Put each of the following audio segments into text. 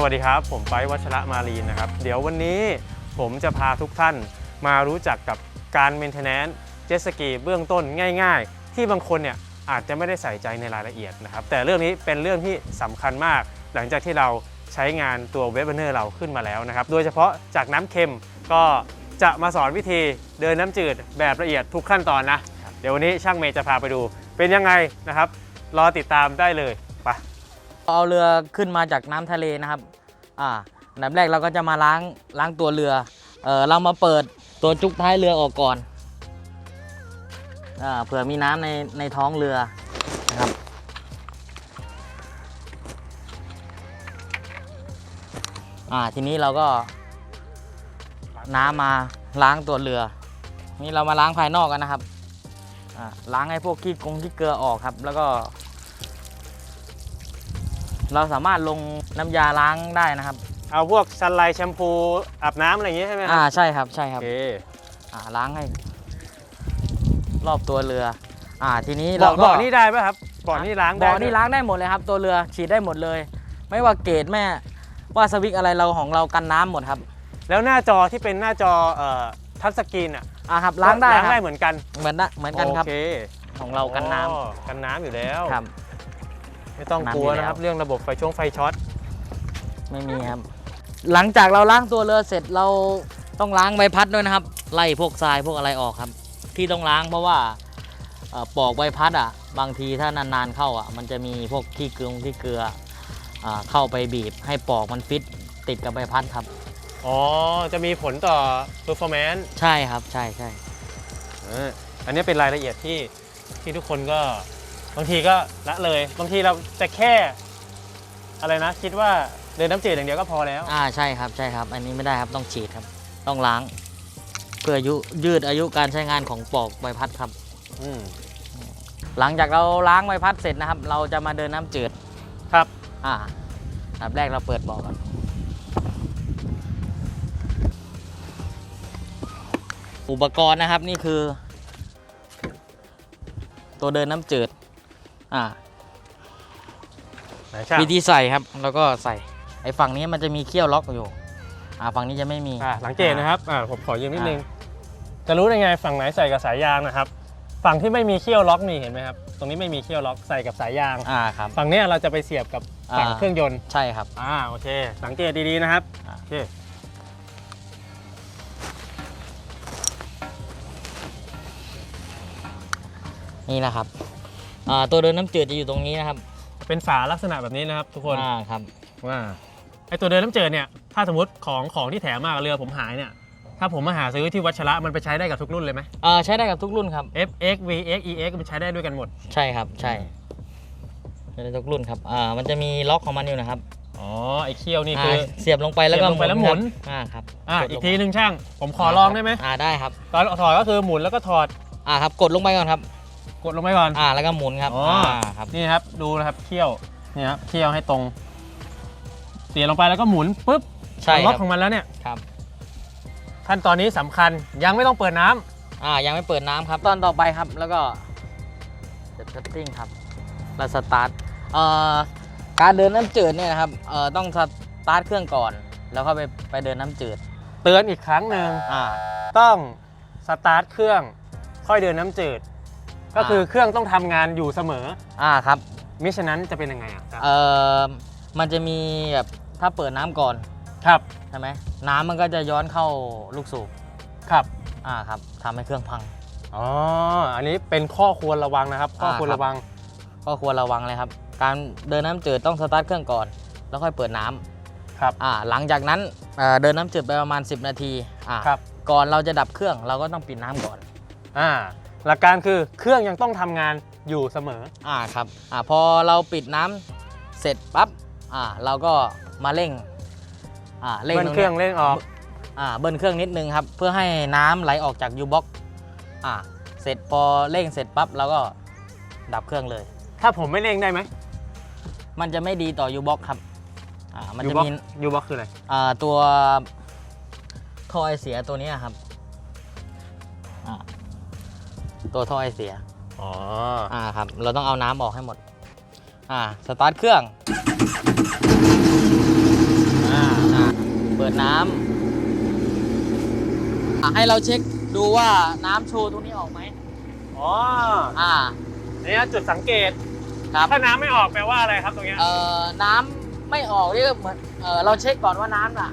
สวัสดีครับ ผมไปวัชระมารีนนะครับ เดี๋ยววันนี้ผมจะพาทุกท่านมารู้จักกับการเมนเทนแนนเจ็ตสกีเบื้องต้นง่าย ๆ ที่บางคนเนี่ยอาจจะไม่ได้ใส่ใจในรายละเอียดนะครับ แต่เรื่องนี้เป็นเรื่องที่สำคัญมาก หลังจากที่เราใช้งานตัวเว็บเบอร์เนอร์เราขึ้นมาแล้วนะครับ โดยเฉพาะจากน้ำเค็มก็จะมาสอนวิธีเดินน้ำจืดแบบละเอียดทุกขั้นตอนนะ เดี๋ยววันนี้ช่างเมย์จะพาไปดู เป็นยังไงนะครับ รอติดตามได้เลย เอาเรือขึ้นมาจากน้ำทะเลนะครับ อ่าอันดับแรกเราก็จะมาล้างล้างตัวเรือ เออเรามาเปิดตัวจุกท้ายเรือออกก่อน อ่า เผื่อมีน้ำในในท้องเรือนะครับ อ่า ทีนี้เราก็น้ำมาล้างตัวเรือ นี่เรามาล้างภายนอกกันนะครับ อ่า ล้างให้พวกขี้กงขี้เกลือออกครับ แล้วก็ เราสามารถลงน้ำยาล้างได้นะครับ เอาพวกซันไลท์แชมพูอาบน้ำอะไรอย่างงี้ใช่ไหมคอ่ารับใช่ครับใช่คโอรับเคอ่าล้างให้ รอบตัวเรือ อ่าทีนี้เบาะเราก็เบาะนี่ได้ป่ะครับเบาะนี่ล้างได้เบาะนี่ล้างได้หมดเลยครับ ตัวเรือฉีดได้หมดเลย ไม่ว่าเกรดแม่ว่าสวิกอะไรเราของเรากันน้ำหมดครับแล้วหน้าจอที่เป็นหน้าจอเอ่อทัชสกรีนอะอ่าครับล้างได้ล้างครัได้บเหมือนกันเหมือนนะเหมือนกันครับ โอเคของเรากันน้ำ อ๋อกันน้ำอยู่แล้วครับ ไม่ต้องน้ำกลัวอยู่แล้วนะครับ เรื่องระบบไฟช่วงไฟช็อตไม่มีครับ หลังจากเราล้างตัวเรือเสร็จเราต้องล้างใบพัดด้วยนะครับ ไล่พวกทรายพวกอะไรออกครับ ที่ต้องล้างเพราะว่าเอ่อปอกใบพัดอะ บางทีถ้านานๆเข้าอะ มันจะมีพวกขี้เกลือขี้เกลืออ่าเข้าไปบีบ ให้ปอกมันฟิตติดกับใบพัดครับ อ๋อ จะมีผลต่อ performance ใช่ครับ ใช่ใช่เอออันนี้เป็นรายละเอียดที่ที่ทุกคนก็ บางทีก็ละเลย บางทีเราจะแค่ อะไรนะ คิดว่าเดินน้ำจืดอย่างเดียวก็พอแล้ว อ่าใช่ครับใช่ครับ อันนี้ไม่ได้ครับต้องฉีดครับ ต้องล้าง เพื่ออายุยืดอายุการใช้งานของปอกใบพัดครับ อืม หลังจากเราล้างใบพัดเสร็จนะครับ เราจะมาเดินน้ำจืดครับ อ่าอันดับแรกเราเปิดบ่อก่อนอุปกรณ์นะครับนี่คือ ตัวเดินน้ำจืด อ่าไหนช่างวิธีใส่ครับ แล้วก็ใส่ ไอ้ฝั่งนี้มันจะมีเขี้ยวล็อกอยู่ อ่า ฝั่งนี้จะไม่มี อะสังเกตนะครับอ่าผมขอยืมนิดนึง จะรู้ได้ไงฝั่งไหนใส่กับสายยางนะครับ ฝั่งที่ไม่มีเขี้ยวล็อกนี่เห็นไหมครับ ตรงนี้ไม่มีเขี้ยวล็อกใส่กับสายยาง อ่าครับ ฝั่งเนี้ยเราจะไปเสียบกับฝั่งอ่า เครื่องยนต์ ใช่ครับ อ่าโอเค สังเกตดีๆนะครับอ่า โอเคนี่นะครับ อ่าตัวเดินน้ำจืดจะอยู่ตรงนี้นะครับเป็นฝาลักษณะแบบนี้นะครับ ทุกคนอ่าครับ ว่าไอตัวเดินน้ำเจิดเนี่ยถ้าสมมติของของที่แถมมากับเรือผมหายเนี่ยถ้าผมมาหาซื้อที่วัชระมันไปใช้ได้กับทุกรุ่นเลยไหม อ่าใช้ได้กับทุกรุ่นครับ F X V X E X มันใช้ได้ด้วยกันหมด ใช่ครับใช่ใช้ได้ทุกรุ่นครับอ่ามันจะมีล็อกของมันอยู่นะครับอ๋อไอเคี้ยวนี่คือาเสียบลงไปแล้วก็เสียบลงไปแล้วหมุน ครับอ่าครับอ่าดลงอีกทีหนึ่งช่าง ผมขอลองได้ไหมอ่าได้ครับตอนถอดก็คือหมุนแล้วก็ถอดอ่าครับกดลงไปก่อนครับ กดลงไปก่อน อ่าแล้วก็หมุนครับอ๋ออ่าครับนี่ครับดูนะครับเคี้ยวนี่ครับเคี้ยวให้ตรงเสียบลงไปแล้วก็หมุนปุ๊บใช่ล็คอกรับของมันแล้วเนี่ยครับขั้นตอนนี้สำคัญยังไม่ต้องเปิดน้ำอ่ายังไม่เปิดน้ำครับตอนต่อไปครับแล้วก็จะเซตติ้งครับแล้วสตาร์ทเอ่อการเดินน้ำจืดเนี่ยนะครับเอ่อต้องสตาร์ทเครื่องก่อน แล้วก็ไปไปเดินน้ำจืดเตือนอีกครั้งหนึ่งอ่า ต้องสตาร์ทเครื่อง ค่อยเดินน้ำจืด ก็คือเครื่องต้องทำงานอยู่เสมออ่าครับ มิฉะนั้นจะเป็นยังไงอะเอ่อมันจะมีแบบถ้าเปิดน้ำก่อนครับใช่ไหมน้ำมันก็จะย้อนเข้าลูกสูบครับอ่าครับทำให้เครื่องพัง อ๋ออันนี้เป็นข้อควรระวังนะครับ ข้อควรอ่าครับระวังก็ควรระวังเลยครับ การเดินน้ำจืดต้องสตาร์ทเครื่องก่อน แล้วค่อยเปิดน้ำครับอ่าหลังจากนั้นเอ่อเดินน้ำจืดไปประมาณ 10 นาทีอ่าครับก่อนเราจะดับเครื่องเราก็ต้องปิดน้ำก่อน อ่า หลักการคือเครื่องยังต้องทำงานอยู่เสมอ อ่าครับอ่าพอเราปิดน้ำเสร็จปั๊บอ่าเราก็มาเร่งอ่าเร่งเบิ้ลตเครื่องนี้ยเร่งออก อ่าเบิ้ลเครื่องนิดนึงครับ เพื่อให้น้ำไหลออกจากยูบ็อกอ่าเสร็จพอเร่งเสร็จปั๊บเราก็ดับเครื่องเลย ถ้าผมไม่เร่งได้ไหมมันจะไม่ดีต่อยูบ็อกครับอ่ามันจะยูบ็อกมียูบ็อกคืออะไร อ่าตัวท่อไอเสียตัวเนี้ยครับ ตัวท่อไอเสีย อ๋อ อ่าครับ เราต้องเอาน้ำออกให้หมด อ่า สตาร์ทเครื่องปิดน้ำอะให้เราเช็คดูว่าน้ำโชว์ตรงนี้ออกไหม อ๋ออ่านี่นะจุดสังเกต ครับ ถ้าน้ำไม่ออกแปลว่าอะไรครับตรงเนี้ย เอ่อ น้ำไม่ออกนี่ก็เหมือน เออเราเช็คก่อนว่าน้ำอะ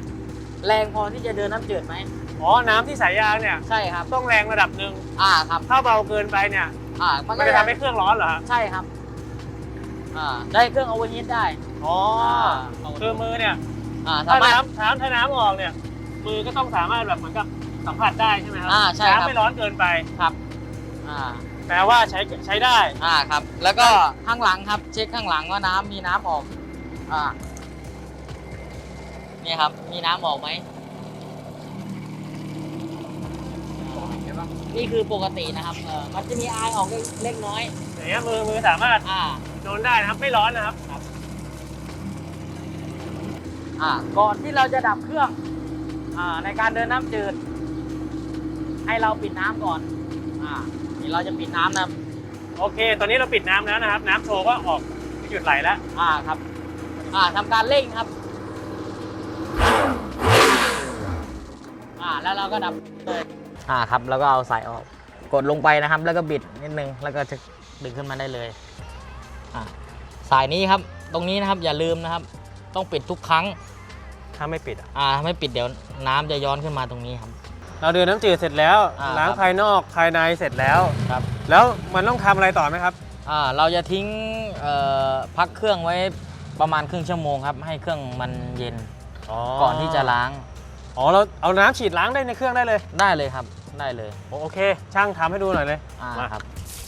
แรงพอที่จะเดินน้ำจืดไหม อ๋อ น้ำที่สายยางเนี่ย ใช่ครับ ต้องแรงระดับหนึ่ง อ่าครับ ถ้าเบาเกินไปเนี่ย อ่ามัมันนก็จะจะทำให้เครื่องร้อนเหรอฮะใช่ครับ อ่า ได้เครื่องโอเวอร์ฮีทได้อ๋ออ่าคือมือเนี่ย อ่าถ้าสามารถ น้ำน้ำถ้าน้ำออกเนี่ย มือก็ต้องสามารถแบบเหมือนกับสัมผัสได้ใช่ไหมครัอ่าใช่ครับ น้ำไม่ร้อนเกินไปครับอ่า แปลว่าใช้ใช้ได้ อ่าครับ แล้วก็ข้างหลังครับ เช็คข้างหลังว่าน้ำมีน้ำออก อ่า นี่ครับ มีน้ำออกไหม นี่คือปกตินะครับเออมันจะมีไอายออกเล็กน้อย อย่างเงี้ยมือมือสามารถอ่า โดนได้นะครับไม่ร้อนนะครับ อ่า ก่อนที่เราจะดับเครื่อง อ่า ในการเดินน้ำจืด ให้เราปิดน้ำก่อน อ่า นี่เราจะปิดน้ำนะครับ โอเค ตอนนี้เราปิดน้ำแล้วนะครับ น้ำโชว์ก็ออกหยุดไหลแล้ว อ่าครับ อ่าทำการเร่งครับ อ่า แล้วเราก็ดับเลย อ่าครับแล้วก็เอาสายออกกดลงไปนะครับ แล้วก็บิดนิดนึงแล้วก็จะดึงขึ้นมาได้เลยอ่าสายนี้ครับตรงนี้นะครับอย่าลืมนะครับ ต้องปิดทุกครั้งถ้าไม่ปิดอะอ่าถ้าไม่ปิดเดี๋ยวน้ำจะย้อนขึ้นมาตรงนี้ครับ เราเดินน้ำจืดเสร็จแล้วอ่าล้างครับภายนอกภายในเสร็จแล้ว ครับ แล้วมันต้องทำอะไรต่อไหมครับ อ่าเราจะทิ้งเอ่อพักเครื่องไว้ประมาณครึ่งชั่วโมงครับ ให้เครื่องมันเย็นก่อนที่จะล้าง อ๋อเราเอาน้ำฉีดล้างได้ในเครื่องได้เลยได้เลยครับได้เลยโอเค ช่างทำให้ดูหน่อยเลยอ่ามาครับ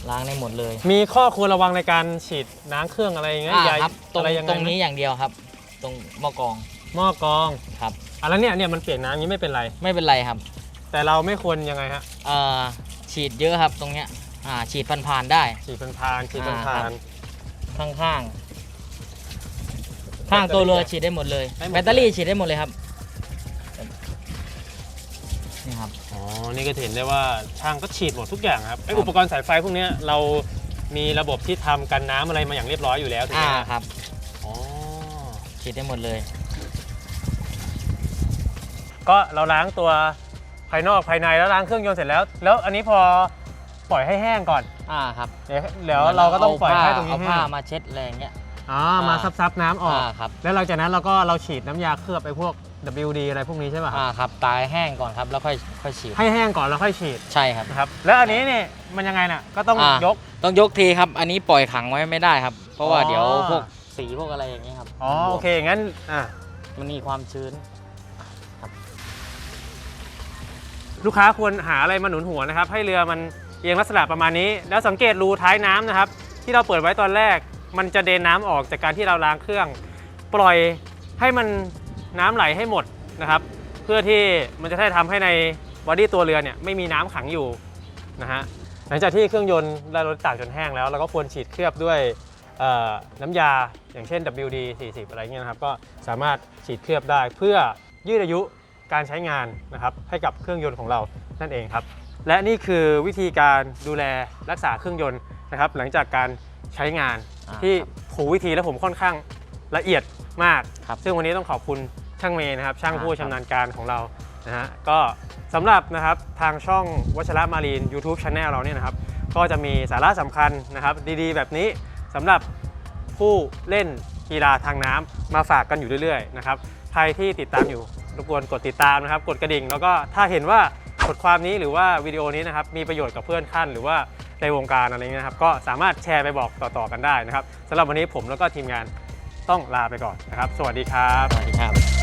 ล้างได้หมดเลยมีข้อควรระวังในการฉีดน้ำเครื่องอะไรอย่างเงี้ยอ่าใยครับตรงอะไรยังไงตรงนี้ไหมอย่างเดียวครับ ตรงหม้อกรองหม้อกรองครับ อะแล้วเนี่ยเนี่ยมันเปียกน้ำอย่างนี้ไม่เป็นไร ไม่เป็นไรครับแต่เราไม่ควรยังไงฮะเอ่อฉีดเยอะครับตรงเนี้ยอ่าฉีดผ่านๆได้ ฉีดเป็นพานฉีดเป็นอ่าพาครันบข้างข้างๆข้างตัวเรือฉีดได้หมดเลย ได้หมดแบตเตอรี่ฉีดได้หมดเลยครับนี่ ครับ อ๋อ นี่ก็จะเห็นได้ว่าช่างก็ฉีดหมดทุกอย่างครับไอครับอุปกรณ์สายไฟพวกเนี้ยเรามีระบบที่ทำกันน้ำอะไรมาอย่างเรียบร้อยอยู่แล้วถูกไหอ่ามฮะครับ อ๋อ ฉีดได้หมดเลย ก็เราล้างตัวภายนอกภายในแล้วล้างเครื่องยนต์เสร็จแล้ว แล้วอันนี้พอปล่อยให้แห้งก่อน อ่าครับเดี๋ยวเดี๋ยวเราก็ต้องปล่อยให้ตรงนี้เอาแห้ผ้างมาเช็ดอะไรอย่างเงี้ย อ๋อมาซับซับๆน้ำออก อ่าครับ แล้วหลังจากนั้นเราก็เราฉีดน้ำยาเคลือบไอ้พวก WD อะไรพวกนี้ใช่ป่ะครับอ่าครับตายแห้งก่อนครับแล้วค่อยค่อยฉีดให้แห้งก่อนแล้วค่อยฉีดใช่ครับ นะครับแล้วอันนี้เนี่ยมันยังไงน่ะก็ต้องอ่ายยก ต้องยกทีครับ อันนี้ปล่อยขังไว้ไม่ได้ครับ เพราะว่าอ๋อ เดี๋ยวพวกสีพวกอะไรอย่างเงี้ยครับอ๋อโอเคงั้นอะมันมีความชื้น ลูกค้าควรหาอะไรมาหนุนหัวนะครับ ให้เรือมันเอียงลักษณะประมาณนี้ แล้วสังเกตรูท้ายน้ำนะครับ ที่เราเปิดไว้ตอนแรก มันจะเดนน้ำออกจากการที่เราล้างเครื่อง ปล่อยให้มัน น้ำไหลให้หมดนะครับ เพื่อที่มันจะได้ทำให้ในบอดี้ตัวเรือเนี่ยไม่มีน้ำขังอยู่นะฮะหลังจากที่เครื่องยนต์ได้รถตากจนแห้งแล้วเราก็ควรฉีดเคลือบด้วยเอ่อน้ำยาอย่างเช่น WD 40 อะไรเงี้ยนะครับก็สามารถฉีดเคลือบได้เพื่อยืดอายุการใช้งานนะครับให้กับเครื่องยนต์ของเรานั่นเองครับ และนี่คือวิธีการดูแลรักษาเครื่องยนต์นะครับ หลังจากการใช้งานอ่าที่ครับถูกวิธีและผมค่อนข้าง ละเอียดมาก ครับซึ่งวันนี้ต้องขอบคุณช่างเมย์นะครับ ช่างอ่าผู้ครับ ชำนาญการของเรานะฮะก็สำหรับนะครับทางช่องวัชระมารีน YouTube Channel เราเนี่ยนะครับ ก็จะมีสาระสำคัญนะครับ ดีๆ แบบนี้สำหรับผู้เล่นกีฬาทางน้ำมาฝากกันอยู่เรื่อยๆนะครับใครที่ติดตามอยู่รบกวนกดติดตามนะครับ กดกระดิ่ง แล้วก็ถ้าเห็นว่าบทความนี้หรือว่าวิดีโอนี้นะครับมีประโยชน์กับเพื่อนขั้น หรือว่าในวงการอะไรเงี้ยนะครับ ก็สามารถแชร์ไปบอกต่อๆกันได้นะครับสำหรับวันนี้ผมแล้วก็ทีมงาน ต้องลาไปก่อนนะครับ สวัสดีครับ สวัสดีครับ